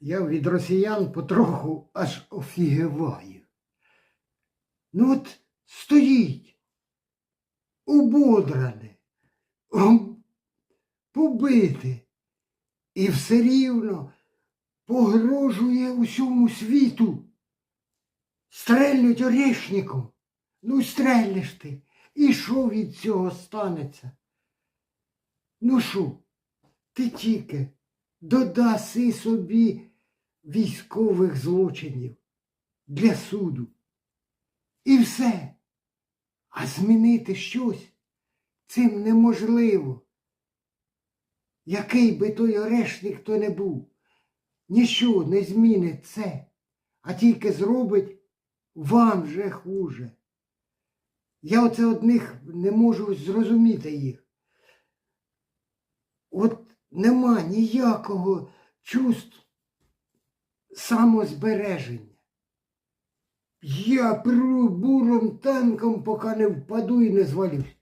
Я від росіян потроху аж офігеваю. Ну от стоїть, убодране, ом, побите, і все рівно погрожує усьому світу. Стрельнуть орешником. Ну, стрельнеш ти. І що від цього станеться? Ну що, ти тільки додаси собі військових злочинів для суду. І все. А змінити щось цим неможливо. Який би той орешник то не був, ніщо не змінить це, а тільки зробить вам же хуже. Я оце одних не можу зрозуміти їх. От нема ніякого чувств самозбереження. Я пру буром танком, поки не впаду і не звалюсь.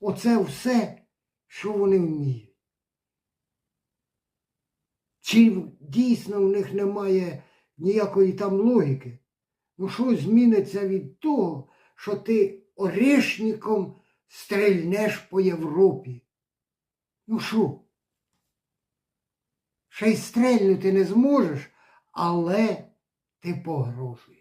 Оце все, що вони вміють. Чи дійсно в них немає ніякої там логіки? Ну що зміниться від того, що ти орешником стрельнеш по Європі? Ну що? Ще й стрельнути не зможеш, але ти погрожуєш.